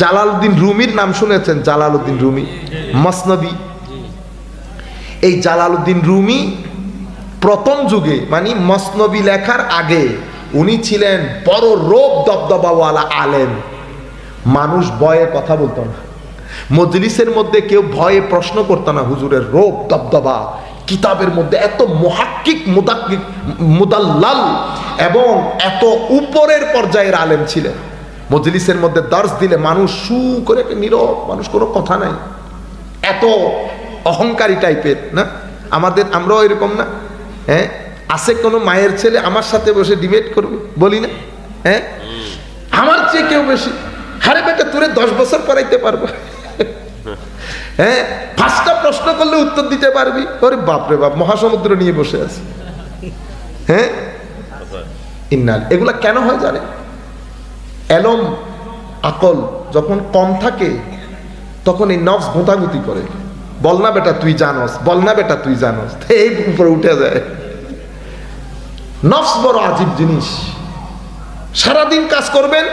Jalaluddin রুমির নাম শুনেছেন, জালালউদ্দিন রুমি মসনবী এই জালালউদ্দিন রুমি প্রথম যুগে মানে মসনবী লেখার আগে, উনি ছিলেন বড় রোগ দবদবাওয়ালা আলেম। মানুষ ভয়ে কথা বলতো না। মজলিসের মধ্যে কেউ ভয়ে প্রশ্ন করতো না, হুজুরের রোগ দবদবা, কিতাবের মধ্যে এত মহাক্কিক মুদাক্কিক মুদাল্লাল এবং এত উপরের পর্যায়ের আলেম ছিলেন। মজলিসের মধ্যে দর্শ দিলে মানুষ সু করে নীরব, মানুষ কোনো কথা নাই। এত অহংকারী টাইপের, না? আমাদের আমরাও এরকম না। হ্যাঁ? আছে কোনো মায়ের ছেলে আমার সাথে বসে ডিবেট করবে বলি না? হ্যাঁ? আমার চেয়ে কেউ বেশি? হারে বেটা, তোরে দশ বছর পড়াইতে পারব। হ্যাঁ? পাঁচটা প্রশ্ন করলে উত্তর দিতে পারবি। ওরে বাপরে বাপ, মহাসমুদ্র নিয়ে বসে আছে। হ্যাঁ? ইন্নাল, এগুলা কেন হয় জানে এলম আকল যখন কম থাকে, তখন এই নফস গোতাগুতি করে। বল না বেটা, তুই জানস, বল না বেটা, তুই জানস। এই উপরে উঠে যায়। নফস বড় আজীব জিনিস। সারাদিন কাজ করবেন,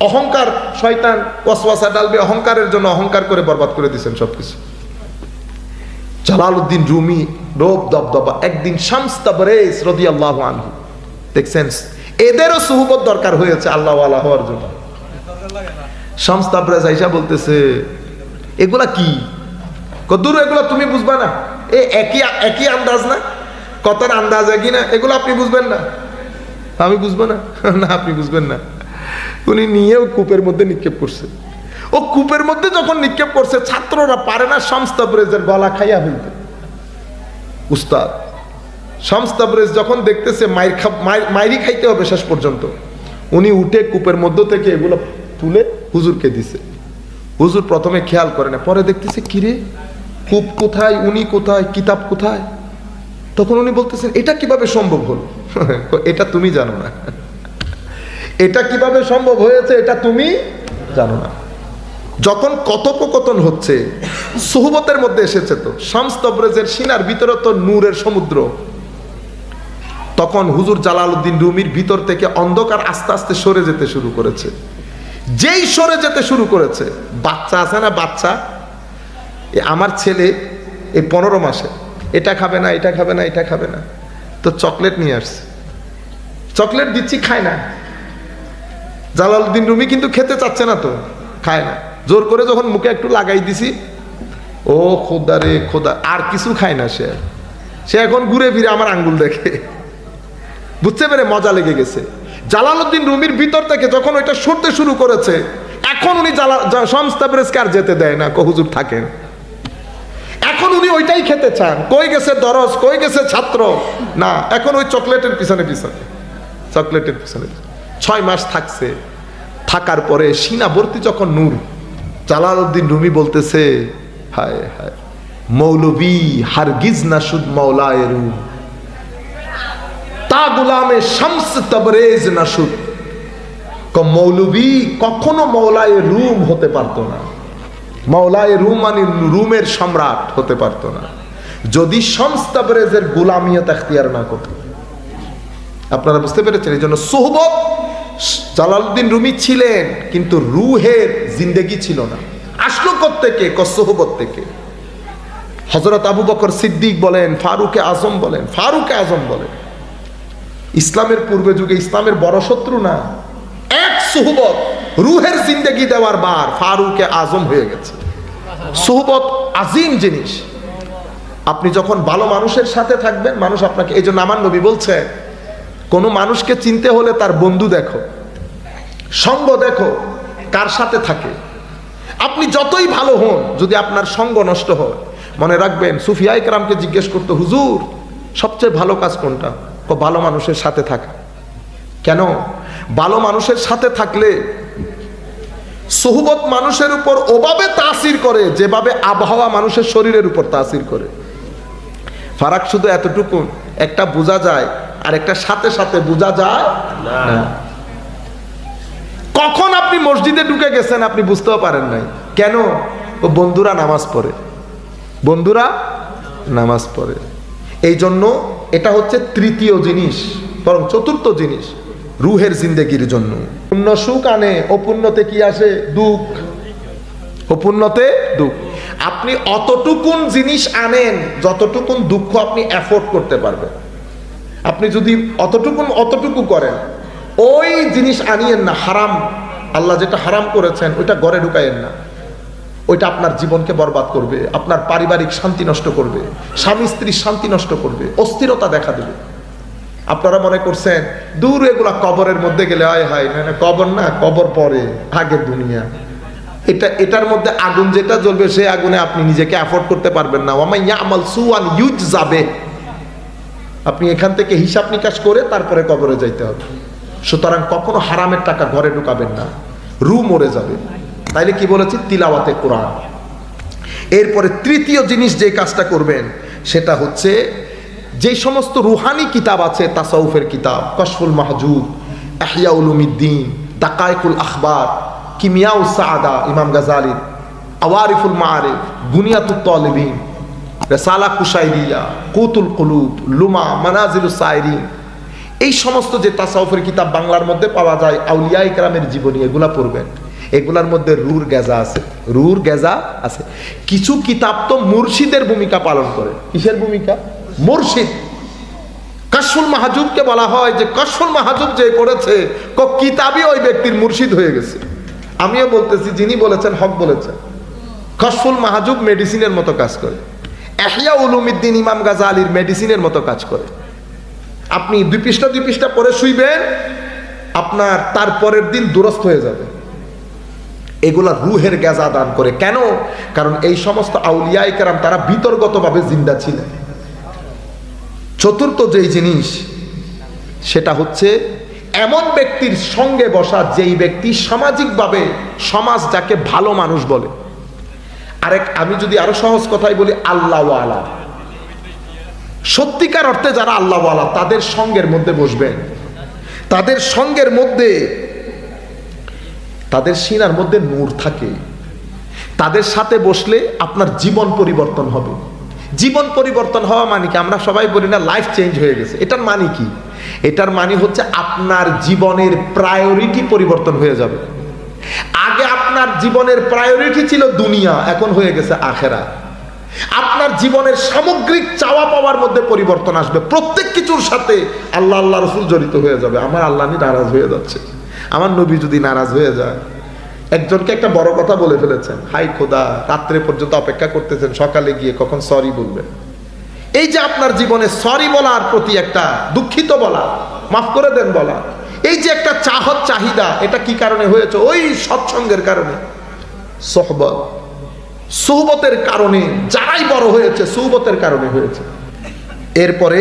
অহংকার, শয়তান ওয়াসওয়াসা ডালবে, অহংকারের জন্য অহংকার করে বরবাদ করে দিয়েছেন সবকিছু। জালালউদ্দিন রুমি রোব দবদবা একদিন শামস তাবরেজ রাদিয়াল্লাহু আনহু, দেখছেন এদেরও সুহবত দরকার হয়েছে আল্লাহ আল্লাহ হওয়ার জন্য। তাবরেজ আইসা বলতেছে, এগুলা কি? কদূর এগুলা তুমি বুঝবা না। এ একই একই আন্দাজ না? কথার আন্দাজ একই না? এগুলো আপনি বুঝবেন না? আমি বুঝব না। না, আপনি বুঝবেন না। উনি নিয়েও কূপের মধ্যে নিক্ষেপ করছে। ও কূপের মধ্যে যখন নিক্ষেপ করছে, ছাত্ররা পারে না সংস্তাবরেজের গলা খাইয়া ফেলতে। উস্তাদ সংস্তাবরেজ যখন দেখতেছে মায়ের খা মায়ের- মায়েরই খাইতে হবে শেষ পর্যন্ত, উনি উঠে কূপের মধ্য থেকে এগুলো তুলে হুজুরকে দিছে। হুজুর প্রথমে খেয়াল করে না, পরে দেখতেছে, কিরে, কূপ কোথায়, উনি কোথায়, কিতাব কোথায়? তখন উনি বলতেছেন, এটা কীভাবে সম্ভব হল? এটা তুমি জানো না। এটা কীভাবে সম্ভব হয়েছে, এটা তুমি জানো না। যখন কথোপকথন হচ্ছে, সুহবতের মধ্যে এসেছে তো শামস্তব্রেজের সিনার ভিতরে তো নূরের সমুদ্র। তখন হুজুর জালালউদ্দিন রুমির ভিতর থেকে অন্ধকার আস্তে আস্তে সরে যেতে শুরু করেছে। যেই সরে যেতে শুরু করেছে, বাচ্চা আছে না বাচ্চা? আমার ছেলে এই পনেরো মাসে, এটা খাবে না, এটা খাবে না, এটা খাবে না। তো চকলেট নিয়ে আসছে। চকলেট দিচ্ছি, খায় না। জালালউদ্দিন রুমি কিন্তু খেতে চাচ্ছে না তো, খায় না। জোর করে যখন মুখে একটু লাগাই দিছি, ও খোদা রে খোদা, আর কিছু খায় না সে। সে এখন ঘুরে ফিরে আমার আঙ্গুল দেখে। বুঝতে পেরে মজা লেগে গেছে। জালালউদ্দিন রুমির ভিতর থেকে যখন ওইটা সরতে শুরু করেছে, এখন উনি প্রেসকে আর যেতে দেয় না কহুজুর থাকেন। এখন উনি ওইটাই খেতে চান। কই গেছে দরজ, কই গেছে ছাত্র? না, এখন ওই চকলেটের পিছনে পিছনে, চকলেটের পিছনে। ছয় মাস থাকছে। থাকার পরে সিনাবর্তী যখন নূর, জালালউদ্দিন রুমি বলতেছে, হায় হায়, মৌলবী হারগিজ না সুদ মৌলায় রুম তা গুলামে শামস তবরেজ না সুদ। ক- মৌলবী কখনো মৌলায় রুম হতে পারতো না। মৌলায় রুম মানে রুমের সম্রাট হতে পারতো না। যদি শামস তবরেজের গুলামিয়ত এখতিয়ার না করতো। আপনারা বুঝতে পেরেছেন, এই জন্য সোহবত জালালউদ্দিন রুমি ছিলেন, কিন্তু রুহের জিন্দেগি ছিল না। আসলো থেকে কসহবত থেকে। হজরত আবু বকর সিদ্দিক বলেন, ফারুকে আজম বলেন, ফারুকে আজম বলেন। ইসলামের পূর্বে যুগে ইসলামের বড় শত্রু না। এক সুহবত রুহের জিন্দেগি দেওয়ার বার ফারুকে আজম হয়ে গেছে। সুহবত আজিম জিনিস। আপনি যখন ভালো মানুষের সাথে থাকবেন, মানুষ আপনাকে, এই জন্য আমার নবী বলছে, কোনো মানুষকে চিনতে হলে তার বন্ধু দেখো, সঙ্গ দেখো, কার সাথে থাকে। আপনি যতই ভালো হন, যদি আপনার সঙ্গ নষ্ট হয়, মনে রাখবেন সুফিয়া ইকরামকে জিজ্ঞেস করতো, হুজুর, সবচেয়ে ভালো কাজ কোনটা? ভালো মানুষের সাথে থাকা। কেন? ভালো মানুষের সাথে থাকলে সহুবত মানুষের উপর ওভাবে তাসির করে, যেভাবে আবহাওয়া মানুষের শরীরের উপর তাসির করে। ফারাক শুধু এতটুকু, একটা বোঝা যায়, আর একটা সাথে সাথে বোঝা যায় কখন আপনি মসজিদে ঢুকে গেছেন আপনি বুঝতেও পারেন নাই। কেন? ও বন্ধুরা নামাজ পড়ে। বন্ধুরা নামাজ পড়ে। এই জন্য এটা হচ্ছে তৃতীয় জিনিস, বরং চতুর্থ জিনিস, রুহের জিন্দেগির জন্য। পুণ্য সুখ আনে, অপুণ্যতে কি আসে? দুঃখ। অপুণ্যতে দুঃখ। আপনি অতটুকুন জিনিস আনেন, যতটুকুন দুঃখ আপনি অ্যাফোর্ড করতে পারবেন। আপনি যদি অতটুকুন অতটুকু করেন, ওই জিনিস আনিয়েন না, হারাম। আল্লাহ যেটা হারাম করেছেন, ওইটা ঘরে ঢুকাইয়েন না। ওইটা আপনার জীবনকে বরবাদ করবে, আপনার পারিবারিক শান্তি নষ্ট করবে, স্বামী স্ত্রীর শান্তি নষ্ট করবে, অস্থিরতা দেখা দেবে। আপনারা মনে করছেন, দূর এগুলা কবরের মধ্যে গেলে, আয় হায়, না কবর না, কবর পরে, আগের দুনিয়া। এটা, এটার মধ্যে আগুন যেটা জ্বলবে সেই আগুনে আপনি নিজেকে অ্যাফোর্ড করতে পারবেন না। ওয়ামাই ইয়ামাল সুয়ান ইউজ যাবে আপনি এখান থেকে হিসাব নিকাশ করে তারপরে কবরে যাইতে হবে। সুতরাং কখনো হারামের টাকা ঘরে ঢুকাবেন না, রু মরে যাবে। তাইলে কি বলেছি? তিলাওয়াতে কোরআন। এরপরে তৃতীয় জিনিস যে কাজটা করবেন, সেটা হচ্ছে যে সমস্ত রুহানি কিতাব আছে, তাসাউফের কিতাব, কশফুল মাহজুব আহিয়া উলুমিদ্দিন তাকায়কুল আখবার, কিমিয়াউ সাদা ইমাম গাজালির আওয়ারিফুল মাআরিফ বুনিয়াতুত তালিবিন, রেসালা কুসাইরিয়া কুতুল কুলুব, লুমা, মানাজিলুস সাইরিন। এই সমস্ত যে তাসাউফের কিতাব বাংলার মধ্যে পাওয়া যায় আউলিয়া ইকরামের জীবনী, এগুলা পড়বেন। এগুলার মধ্যে রুর গেজা আছে। রুর গেজা আছে। কিছু কিতাব তো মুর্শিদের ভূমিকা পালন করে। কিসের ভূমিকা? মুর্শিদ। কাশফুল মাহাজুবকে বলা হয় যে কাশফুল মাহাজুব যে করেছে ক কিতাবই ওই ব্যক্তির মুর্শিদ হয়ে গেছে। আমিও বলতেছি, যিনি বলেছেন, হক বলেছেন। কাশফুল মাহাজুব মেডিসিনের মতো কাজ করে। এহিয়া উলুমিদ্দিন, ইমাম গাজা আলীর মেডিসিনের মতো কাজ করে। আপনি দুই পৃষ্ঠা দুই পৃষ্ঠা পরে শুইবেন, আপনার তারপরের দিন দুরস্থ হয়ে যাবে। এগুলা রুহের গেজা দান করে। কেন? কারণ এই সমস্ত আউলিয়াই কেরাম তারা বিতর্গতভাবে জিন্দা ছিলেন চতুর্থ যেই জিনিস, সেটা হচ্ছে এমন ব্যক্তির সঙ্গে বসা যেই ব্যক্তি সামাজিকভাবে সমাজ যাকে ভালো মানুষ বলে। আরেক, আমি যদি আরও সহজ কথাই বলি, আল্লাহওয়ালা। সত্যিকার অর্থে যারা আল্লাহওয়ালা, তাদের সঙ্গের মধ্যে বসবেন। তাদের সঙ্গের মধ্যে তাদের সিনার মধ্যে নূর থাকে। তাদের সাথে বসলে আপনার জীবন পরিবর্তন হবে। জীবন পরিবর্তন হওয়া মানে কি? আমরা সবাই বলি না লাইফ চেঞ্জ হয়ে গেছে। এটার মানে কি? এটার মানে হচ্ছে আপনার জীবনের প্রায়োরিটি পরিবর্তন হয়ে যাবে। আগে আপনার জীবনের প্রায়োরিটি ছিল দুনিয়া, এখন হয়ে গেছে আখেরা। আপনার জীবনের সামগ্রিক চাওয়া পাওয়ার মধ্যে পরিবর্তন আসবে। প্রত্যেক কিছুর সাথে আল্লাহ আল্লাহ রসুল জড়িত হয়ে যাবে। আমার আল্লাহ নারাজ হয়ে যাচ্ছে। আমার নবী যদি নারাজ হয়ে যায়, একজনকে একটা বড় কথা বলে ফেলেছেন, হাই খোদা, রাত্রে পর্যন্ত অপেক্ষা করতেছেন, সকালে গিয়ে কখন সরি বলবেন? এই যে আপনার জীবনে সরি বলার প্রতি একটা দুঃখিত বলা, মাফ করে দেন বলা, এই যে একটা চাহত চাহিদা, এটা কি কারণে হয়েছে? ওই সৎসঙ্গের কারণে। সোহবত, সোহবতের কারণে, যারাই বড় হয়েছে, সোহবতের কারণে হয়েছে। এরপরে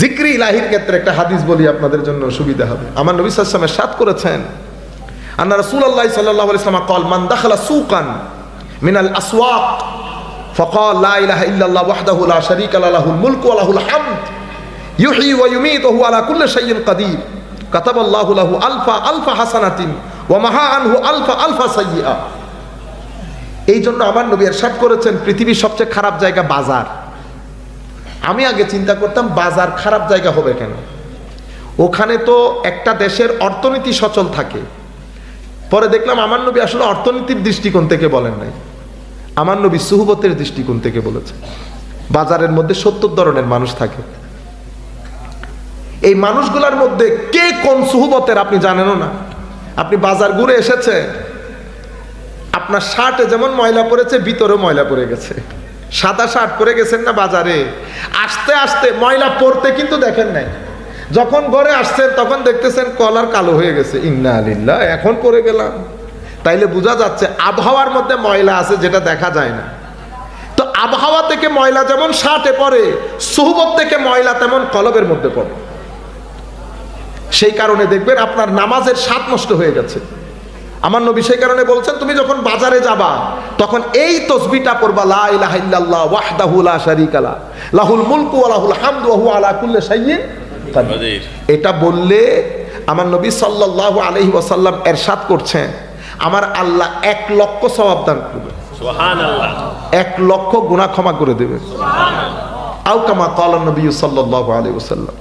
জিক্রি ইলাহির ক্ষেত্রে একটা হাদিস বলি আপনাদের জন্য সুবিধা হবে আমার নবী সাল্লামের সাত করেছেন আন্না রাসূলুল্লাহ সাল্লাল্লাহু আলাইহি ওয়াসাল্লাম قال من دخل سوقا من الاسواق فقال لا اله الا الله وحده لا شريك له له الملك وله الحمد يحيي ويميت وهو على كل شيء قدير كتب الله له الف الف حسنه ومحى عنه الف الف سيئه এই জন্য আমার নবী এরশাদ করেছেন পৃথিবীর সবচেয়ে খারাপ জায়গা বাজার আমি আগে চিন্তা করতাম বাজার খারাপ জায়গা হবে কেন? ওখানে তো একটা দেশের অর্থনীতি সচল থাকে। পরে দেখলাম আমার নবী আসলে অর্থনীতির দৃষ্টিকোণ থেকে বলেন নাই। আমার নবী সুহবতের দৃষ্টিকোণ থেকে বলেছে। বাজারের মধ্যে সত্তর ধরনের মানুষ থাকে। এই মানুষগুলোর মধ্যে কে কোন সুহবতের আপনি জানেনও না। আপনি বাজার ঘুরে এসেছে আপনার শার্টে যেমন ময়লা পড়েছে, ভিতরেও ময়লা পড়ে গেছে। সাদা শার্ট পরে গেছেন না বাজারে? আস্তে আস্তে ময়লা পড়তে কিন্তু দেখেন নাই। যখন ঘরে আসছেন, তখন দেখতেছেন কলার কালো হয়ে গেছে। ইন্না আলিল্লাহ এখন পরে গেলাম। তাইলে বোঝা যাচ্ছে আবহাওয়ার মধ্যে ময়লা আছে যেটা দেখা যায় না। তো আবহাওয়া থেকে ময়লা যেমন শার্টে পড়ে, সুহবত থেকে ময়লা তেমন কলবের মধ্যে পড়ে। সেই কারণে দেখবেন আপনার নামাজের স্বাদ নষ্ট হয়ে গেছে। আমার নবী সেই কারণে বলছেন তুমি যখন বাজারে যাবা তখন এই তসবিটা পড়বা লা ইলাহা ইল্লাল্লাহ ওয়াহদাহু লা শারীকা লা লাহুল মুলকু ওয়া লাহুল হামদু ওয়া হুয়া আলা কুল্লি শাইইন কাদির। এটা বললে আমার নবী সাল্লাল্লাহু আলাইহি ওয়াসাল্লাম এরশাদ করছেন আমার আল্লাহ এক লক্ষ সওয়াব দান করবে সুবহানাল্লাহ। এক লক্ষ গুনাহ ক্ষমা করে দেবে আও কামা ক্বালা নবী সাল্লাল্লাহু আলাইহি ওয়াসাল্লাম।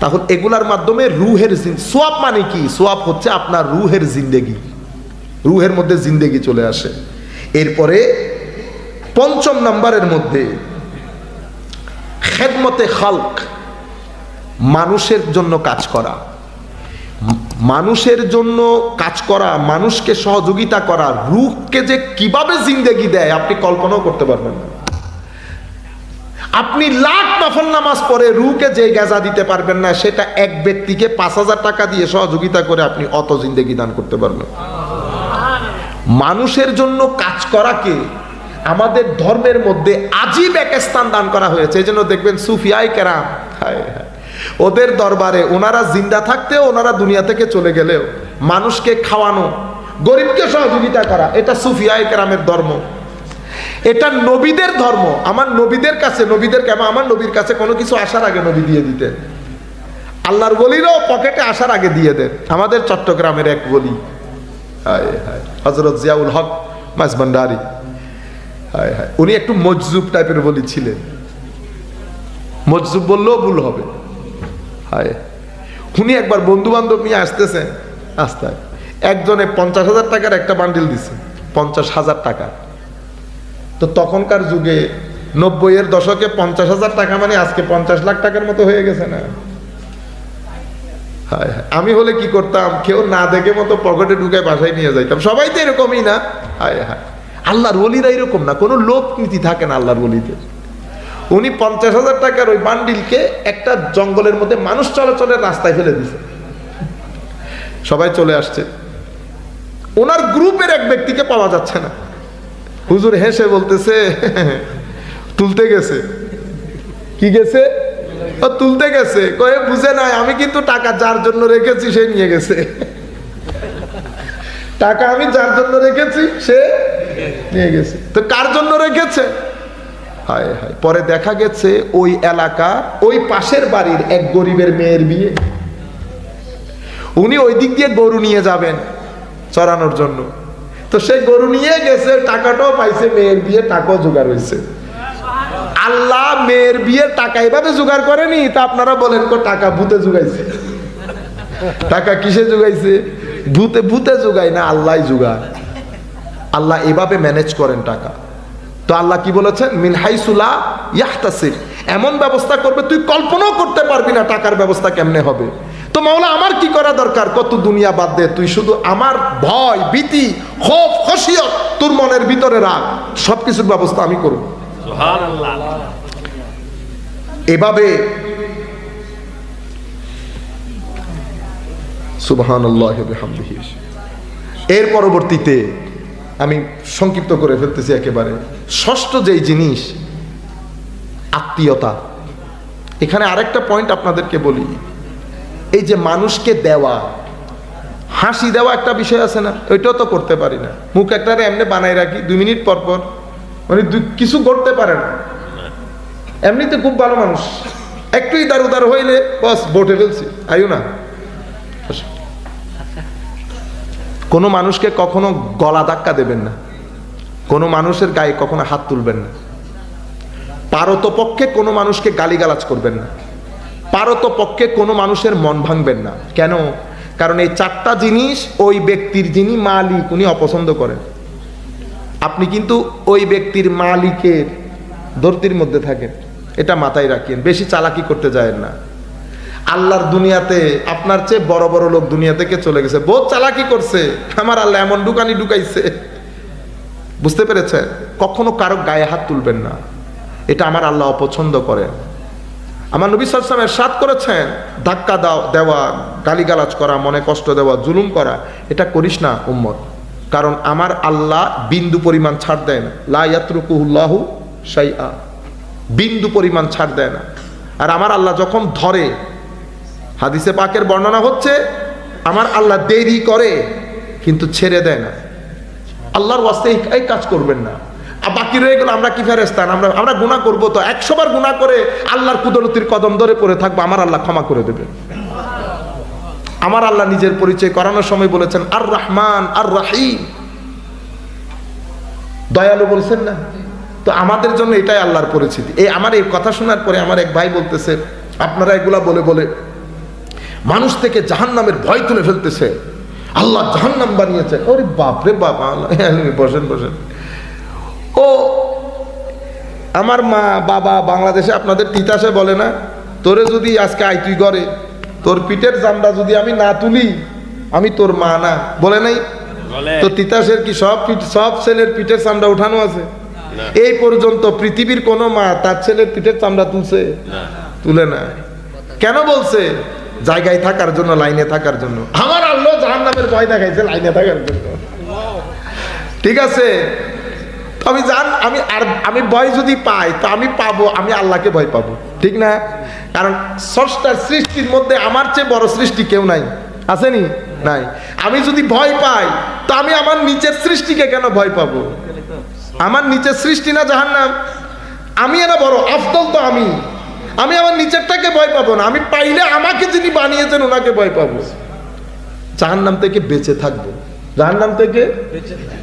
তাহলে এগুলার মাধ্যমে রুহের সোয়াব মানে কি? সোয়াব হচ্ছে আপনার রুহের জিন্দেগি। রুহের মধ্যে জিন্দেগি চলে আসে। এরপরে পঞ্চম নাম্বারের মধ্যে খেদমতে খালক। মানুষের জন্য কাজ করা। মানুষের জন্য কাজ করা, মানুষকে সহযোগিতা করা, রুহকে যে কীভাবে জিন্দেগি দেয়, আপনি কল্পনাও করতে পারবেন না। আপনি লাখ নফল নামাজ পড়ে রুকে যে গেজা দিতে পারবেন না, সেটা এক ব্যক্তিকে পাঁচ হাজার টাকা দিয়ে সহযোগিতা করে আপনি অত জিন্দেগি দান করতে পারবেন। মানুষের জন্য কাজ করাকে আমাদের ধর্মের মধ্যে আজীব এক স্থান দান করা হয়েছে। এই জন্য দেখবেন সুফিয়াই কেরাম ওদের দরবারে ওনারা জিন্দা থাকতেও, ওনারা দুনিয়া থেকে চলে গেলেও মানুষকে খাওয়ানো, গরিবকে সহযোগিতা করা, এটা সুফিয়াই কেরামের ধর্ম। এটা নবীদের ধর্ম। আমার নবীদের কাছে, নবীদের কেমন? আমার নবীর কাছে কোনো কিছু আসার আগে নবী দিয়ে দিতেন। আল্লাহর বলিরও পকেটে আসার আগে দিয়ে দেন। আমাদের চট্টগ্রামের এক বলি হজরত জিয়াউল হক মাঝভান্ডারি। হায় হায়। উনি একটু মজজুব টাইপের বলি ছিলেন। মজজুব বললেও ভুল হবে। হায়। উনি একবার বন্ধু বান্ধব নিয়ে আসতেছেন আস্তায় একজনে পঞ্চাশ হাজার টাকার একটা বান্ডিল দিছে। পঞ্চাশ হাজার টাকা তো তখনকার যুগে নব্বইয়ের দশকে পঞ্চাশ হাজার টাকা মানে আজকে পঞ্চাশ লাখ টাকার মতো হয়ে গেছে না। আমি হলে কি করতাম? কেউ না দেখে মতো পকেটে ঢুকে বাসায় নিয়ে যাইতাম। সবাই তো এরকমই না? হায় হায়, আল্লাহর বলিরা এরকম না। কোনো লোক নীতি থাকে না আল্লাহর বলিতে উনি পঞ্চাশ হাজার টাকার ওই বান্ডিলকে একটা জঙ্গলের মধ্যে মানুষ চলাচলের রাস্তায় ফেলে দিছে। সবাই চলে আসছে। ওনার গ্রুপের এক ব্যক্তিকে পাওয়া যাচ্ছে না। হুজুর হেসে বলতেছে, তুলতে গেছে। কি গেছে? ও, তুলতে গেছে। কয়ে, বুঝে নাই, আমি কিন্তু টাকা যার জন্য রেখেছি, সে নিয়ে গেছে। টাকা আমি যার জন্য রেখেছি, সে নিয়ে গেছে। তো কার জন্য রেখেছে? হায় হায়। পরে দেখা গেছে, ওই এলাকা, ওই পাশের বাড়ির এক গরিবের মেয়ের বিয়ে। উনি ওই দিক দিয়ে গরু নিয়ে যাবেন চড়ানোর জন্য। তো সে গরু নিয়ে গেছে, টাকাটাও পাইছে, মেয়ের বিয়ে টাকাও জোগাড় হয়েছে। আল্লাহ মেয়ের বিয়ে টাকা এভাবে জোগাড় করেনি, তা আপনারা বলেন কো, টাকা ভূতে জোগাইছে? টাকা কিসে জোগাইছে? ভূতে ভূতে জোগায় না, আল্লাহ জোগায়। আল্লাহ এভাবে ম্যানেজ করেন টাকা। তো আল্লাহ কি বলেছেন? মিন হাইসুলা ইয়াহতাসির এমন ব্যবস্থা করবে, তুই কল্পনাও করতে পারবি না টাকার ব্যবস্থা কেমনে হবে। তো মাওলা আমার কি করা দরকার? কত দুনিয়া বাদ দে তুই শুধু আমার ভয় ভীতি খোফ খসিয়ত তোর মনের ভিতরে রাখ। সবকিছুর ব্যবস্থা আমি করব। এভাবে এর পরবর্তীতে আমি সংক্ষিপ্ত করে ফেলতেছি একেবারে। ষষ্ঠ যেই জিনিস আত্মীয়তা। এখানে আরেকটা পয়েন্ট আপনাদেরকে বলি। এই যে মানুষকে দেওয়া, হাসি দেওয়া একটা বিষয় আছে না? ওইটাও তো করতে পারি না। মুখ একটা এমনি বানাই রাখি, দুই মিনিট পর পর। মানে কিছু করতে পারে না। এমনিতে খুব ভালো মানুষ। একটু ইদার উদার হইলে, বস, বোটে ফেলছি। আইও না। কোনো মানুষকে কখনো গলা ধাক্কা দেবেন না। কোনো মানুষের গায়ে কখনো হাত তুলবেন না। পারতপক্ষে কোনো মানুষকে গালিগালাজ করবেন না। পারতপক্ষে কোনো মানুষের মন ভাঙবেন না। কেন? কারণ এই চারটা জিনিস ওই ব্যক্তির যিনি মালিক, উনি অপছন্দ করেন। আপনি কিন্তু ওই ব্যক্তির মালিকের ধরতির মধ্যে থাকেন। এটা মাথায় রাখেন, বেশি চালাকি করতে যায় না। আল্লাহর দুনিয়াতে, আপনার চেয়ে বড় বড় লোক দুনিয়া থেকে চলে গেছে। বহুত চালাকি করছে। আমার আল্লাহ এমন দোকানি ঢুকাইছে। বুঝতে পেরেছেন? কখনো কারও গায়ে হাত তুলবেন না। এটা আমার আল্লাহ অপছন্দ করেন। আমার নবী সালামের সাত করেছেন, ধাক্কা দাও, দেওয়া, গালিগালাজ করা, মনে কষ্ট দেওয়া, জুলুম করা, এটা করিস না উম্মত। কারণ আমার আল্লাহ বিন্দু পরিমাণ ছাড় দেয় না। লা ইয়াতরুকুহুল্লাহু শাইআ। বিন্দু পরিমাণ ছাড় দেয় না। আর আমার আল্লাহ যখন ধরে, হাদিসে পাকের বর্ণনা হচ্ছে, আমার আল্লাহ দেরি করে, কিন্তু ছেড়ে দেয় না। আল্লাহর ওয়াস্তে এই কাজ করবেন না। আর বাকি রয়ে গেল, আমরা কি ফেরেস্তান আমরা আমরা গুণা করব তো। একশো বার গুণা করে আল্লাহর কুদরতির কদম ধরে পড়ে থাকব, আমার আল্লাহ ক্ষমা করে দেবে। আমার আল্লাহ নিজের পরিচয় করানোর সময় বলেছেন আর রহমান আর রাহিম দয়ালু বলছেন না? তো আমাদের জন্য এটাই আল্লাহর পরিচিতি। এই আমার এই কথা শোনার পরে আমার এক ভাই বলতেছে, আপনারা এগুলা বলে বলে, মানুষ থেকে জাহান্নামের ভয় তুলে ফেলতেছে। আল্লাহ জাহান্নাম বানিয়েছে। ওরে বাপরে বাপ বসেন বসেন। ও আমার মা বাবা বাংলাদেশে আপনাদের তিতাসে বলে না? তোরে যদি আজকে আই তুই করে তোর পিঠের জামটা যদি আমি না তুলি আমি তোর মা না। বলে নাই? তো তিতাসের কি সব সব ছেলের পিঠের চামড়া উঠানো আছে? এই পর্যন্ত পৃথিবীর কোনো মা তার ছেলের পিঠের চামড়া তুলছে? তুলে না। কেন বলছে? জায়গায় থাকার জন্য লাইনে থাকার জন্য। আমার আল্লাহ জাহান নামের ভয় দেখাইছে লাইনে থাকার জন্য। ঠিক আছে? আমি জান, আমি আর, আমি ভয় যদি পাই, তো আমি পাবো, আমি আল্লাহকে ভয় পাবো। ঠিক না? কারণ ষষ্ঠার সৃষ্টির মধ্যে আমার চেয়ে বড় সৃষ্টি কেউ নাই। আসেনি নাই। আমি যদি ভয় পাই, তো আমি আমার নিচের সৃষ্টিকে কেন ভয় পাবো? আমার নিচের সৃষ্টি না জাহান্নাম? আমি এরা বড়, আফদল তো আমি। আমি আমার নিচেরটাকে ভয় পাবো না। আমি পাইলে আমাকে যিনি বানিয়েছেন, ওনাকে ভয় পাবো। জাহান্নাম থেকে বেঁচে থাকব। জাহান্নাম থেকে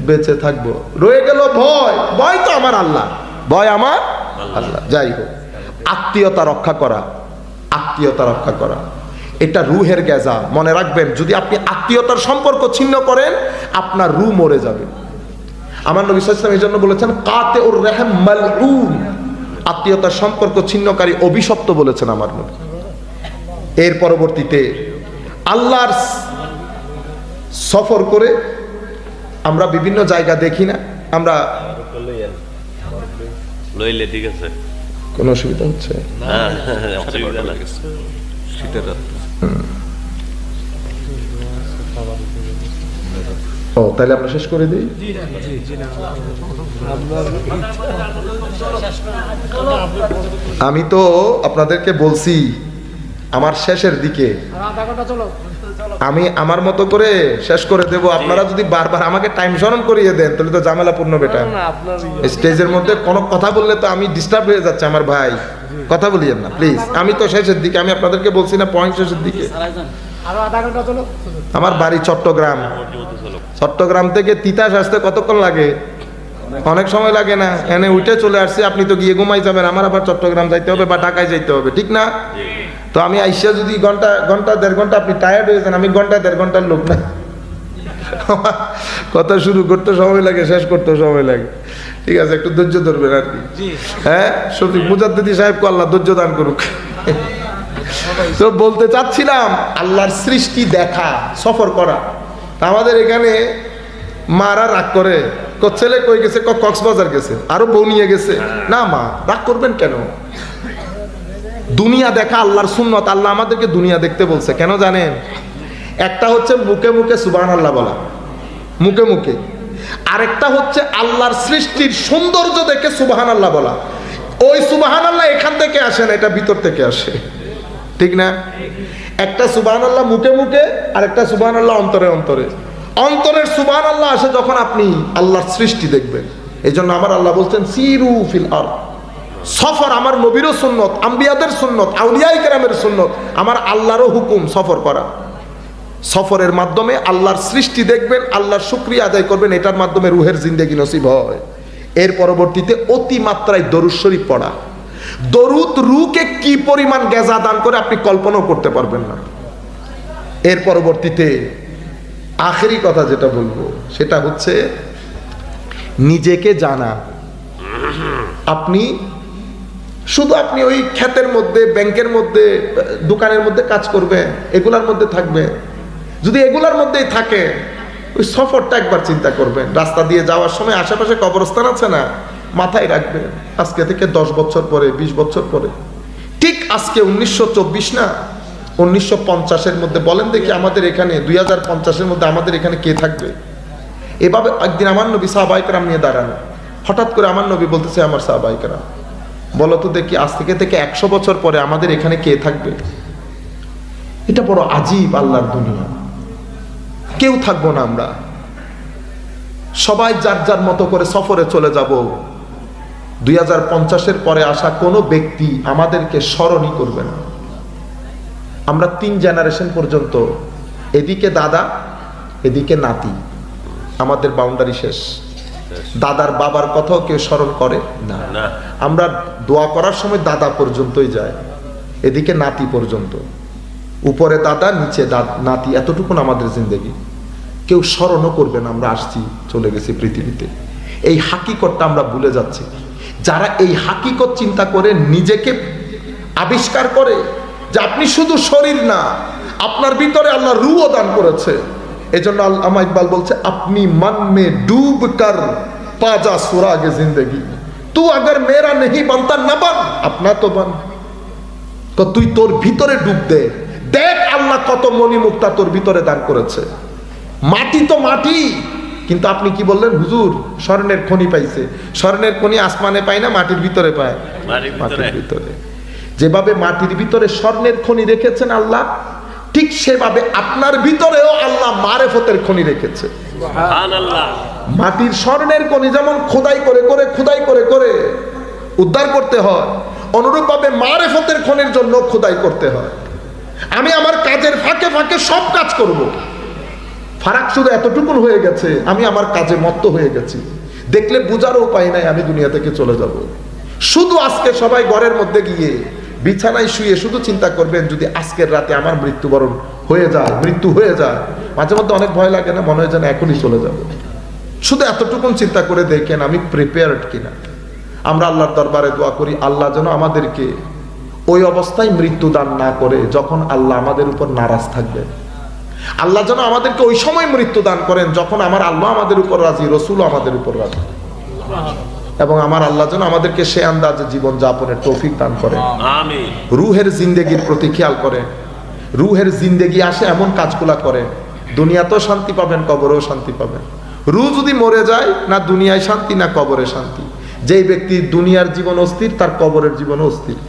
বেঁচে থাকব। রয়ে গেল ভয়। ভয় তো আমার আল্লাহ। ভয় আমার আল্লাহ। যাই হোক, আত্মীয়তা রক্ষা করা, আত্মীয়তা রক্ষা করা। এটা রুহের গেজা। মনে রাখবেন, যদি আপনি আত্মীয়তার সম্পর্ক ছিন্ন করেন, আপনার রু মরে যাবে। আমার নবী এই জন্য বলেছেন কাতে ওর রেহেম মালউন। আত্মীয়তার সম্পর্ক ছিন্নকারী অভিশপ্ত বলেছেন আমার নবী। এর পরবর্তীতে আল্লাহর সফর করে আমরা বিভিন্ন জায়গা দেখি না আমরা লইলে ঠিক আছে। কোনো অসুবিধা হচ্ছে? ও তাহলে আমরা শেষ করে দিই? আমি তো আপনাদেরকে বলছি আমার শেষের দিকে। আমি আমার মতো করে শেষ করে দেব। আপনারা যদি বারবার আমাকে টাইম স্মরণ করিয়ে দেন তাহলে তো ঝামেলাপূর্ণ বেটা। স্টেজের মধ্যে কোনো কথা বললে তো আমি ডিস্টার্ব হয়ে যাচ্ছে আমার ভাই। কথা বলিয়েন না প্লিজ আমি তো শেষের দিকে আমি আপনাদেরকে বলছি না পয়েন্ট শেষের দিকে। আমার বাড়ি চট্টগ্রাম। চট্টগ্রাম থেকে তিতাস আসতে কতক্ষণ লাগে? অনেক সময় লাগে না। এনে উঠে চলে আসছি আপনি তো গিয়ে ঘুমাই যাবেন। আমার আবার চট্টগ্রাম যাইতে হবে বা ঢাকায় যাইতে হবে ঠিক না? তো আমি আইসা যদি ঘণ্টা ঘণ্টা দেড় ঘণ্টা আপনি টায়ার্ড হয়ে যান আমি ঘণ্টা দেড় ঘণ্টার লোক না। কথা শুরু করতে সময় লাগে শেষ করতে সময় লাগে। ঠিক আছে একটু ধৈর্য ধরবেন আর কি। হ্যাঁ সত্যি মুজাদ্দিদি সাহেব আল্লাহ ধৈর্য দান করুক। তো বলতে চাচ্ছিলাম আল্লাহর সৃষ্টি দেখা সফর করা। আমাদের এখানে মারা রাগ করে ক ছেলে কই গেছে ক কক্সবাজার গেছে আরও বউ নিয়ে গেছে। না মা রাগ করবেন কেন? দুনিয়া দেখা আল্লাহর সুন্নত, আল্লাহ আমাদেরকে দুনিয়া দেখতে বলছে। কেন জানেন? একটা হচ্ছে মুখে মুখে সুবান আল্লাহ বলা। মুখে মুখে। আরেকটা হচ্ছে আল্লাহর সৃষ্টির সৌন্দর্য দেখে সুবাহান আল্লাহ বলা। ওই সুবাহান আল্লাহ এখান থেকে আসে না, এটা ভিতর থেকে আসে। ঠিক না? একটা সুবাহান আল্লাহ মুখে মুখে আর একটা সুবাহান আল্লাহ অন্তরে অন্তরে। অন্তরের সুবাহান আল্লাহ আসে যখন আপনি আল্লাহর সৃষ্টি দেখবেন। এই জন্য আমার আল্লাহ বলছেন, সিরু ফিল আর সফর আমার নবীরও সুন্নত, আম্বিয়াদের সুন্নত, আউলিয়াই কেরামের সুন্নত। আমার আল্লাহরও হুকুম সফর করা। সফরের মাধ্যমে আল্লাহর সৃষ্টি দেখবেন, আল্লাহর শুক্রিয়া আদায় করবেন, এটার মাধ্যমে রুহের জিন্দেগি নসিব হয়। এর পরবর্তীতে অতি মাত্রায় দরুদ শরীফ পড়া। দরুদ রুকে কি পরিমাণ গেজা দান করে আপনি কল্পনাও করতে পারবেন না। এর পরবর্তীতে আখেরি কথা যেটা বলব, সেটা হচ্ছে, নিজেকে জানা। আপনি শুধু আপনি ওই ক্ষেতের মধ্যে, ব্যাংকের মধ্যে, দোকানের মধ্যে কাজ করবে, এগুলার মধ্যে থাকবে। যদি এগুলার মধ্যেই থাকে, ওই সফরটা একবার চিন্তা করবেন। রাস্তা দিয়ে যাওয়ার সময় আশেপাশে কবরস্থান আছে না? মাথায় রাখবেন, আজকে থেকে দশ বছর পরে, বিশ বছর পরে। ঠিক আজকে উনিশশো চব্বিশ না? উনিশশো পঞ্চাশের মধ্যে বলেন দেখি আমাদের এখানে, দুই হাজার পঞ্চাশের মধ্যে আমাদের এখানে কে থাকবে? এভাবে একদিন আমার নবী সাহবাইকরাম নিয়ে দাঁড়ানো। হঠাৎ করে আমার নবী বলতেছে, আমার সাহবাইকরাম বলো তো দেখি, আজ থেকে থেকে একশো বছর পরে আমাদের এখানে কে থাকবে? এটা বড় আজীব আল্লাহর দুনিয়া। কেউ থাকব না আমরা। সবাই যার যার মতো করে সফরে চলে যাব। দুই হাজার পঞ্চাশের পরে আসা কোনো ব্যক্তি আমাদেরকে স্মরণই করবে না। আমরা তিন জেনারেশন পর্যন্ত এদিকে দাদা, এদিকে নাতি। আমাদের বাউন্ডারি শেষ। দাদার বাবার কথাও কেউ স্মরণ করে? না। আমরা দোয়া করার সময় দাদা পর্যন্তই যায় এদিকে নাতি পর্যন্ত। উপরে দাদা নিচে নাতি এতটুকুন আমাদের জিন্দগি। কেউ স্মরণও করবে না আমরা আসছি চলে গেছি পৃথিবীতে। এই হাকিকতটা আমরা ভুলে যাচ্ছি। যারা এই হাকিকত চিন্তা করে নিজেকে আবিষ্কার করে যে আপনি শুধু শরীর না আপনার ভিতরে আল্লাহ রুও দান করেছে। এজন্য আল্লামা ইকবাল বলছে আপনি মন মে ডুব কর পাজা সুরাগে জিন্দগি। তু আগর মেরা নেই বানতা না বান আপনা তো বান। তো তুই তোর ভিতরে ডুব দে। দেখ আল্লাহ কত মনি মুক্তা তোর ভিতরে দান করেছে। মাটি তো মাটি কিন্তু আপনি কি বললেন হুজুর স্বর্ণের খনি পাইছে। স্বর্ণের খনি আসমানে পায় না মাটির ভিতরে পায়? মাটির ভিতরে। যেভাবে মাটির ভিতরে স্বর্ণের খনি রেখেছেন আল্লাহ ঠিক সেভাবে আপনার ভিতরেও আল্লাহ মারেফতের খনি রেখেছে। মাটির স্বর্ণের খনি যেমন খোদাই করে করে খোদাই করে করে উদ্ধার করতে হয় অনুরূপভাবে মারেফতের খনির জন্য খোদাই করতে হয়। আমি আমার কাজের ফাঁকে ফাঁকে সব কাজ করব। ফারাক শুধু এতটুকুন হয়ে গেছে আমি আমার কাজে মত্ত হয়ে গেছি। দেখলে বুঝারও উপায় নাই আমি দুনিয়া থেকে চলে যাব। শুধু আজকে সবাই ঘরের মধ্যে গিয়ে বিছানায় শুয়ে শুধু চিন্তা করবেন যদি আজকের রাতে আমার মৃত্যুবরণ হয়ে যায়, মৃত্যু হয়ে যায়। মাঝে মধ্যে অনেক ভয় লাগে না, মনে হয় যেন এখনই চলে যাব। শুধু এতটুকুন চিন্তা করে দেখেন আমি প্রিপেয়ার্ড কিনা। আমরা আল্লাহর দরবারে দোয়া করি, আল্লাহ যেন আমাদেরকে ওই অবস্থায় মৃত্যু দান না করে, যখন আল্লাহ আমাদের উপর নারাজ থাকবে। আল্লাহ যেন আমাদেরকে ওই সময় মৃত্যু দান করেন, যখন আমার আল্লাহ আমাদের উপর রাজি রসুল আমাদের উপর রাজি। এবং আমার আল্লাহ যেন আমাদেরকে সে আন্দাজে জীবন যাপনের তৌফিক দান করে। রুহের জিন্দেগির প্রতি খেয়াল করে। রুহের জিন্দেগি আসে এমন কাজগুলা করে দুনিয়াতেও শান্তি পাবেন কবরেও শান্তি পাবেন। রু যদি মরে যায় না দুনিয়ায় শান্তি না কবরে শান্তি। যেই ব্যক্তি দুনিয়ার জীবন অস্থির তার কবরের জীবন অস্থির।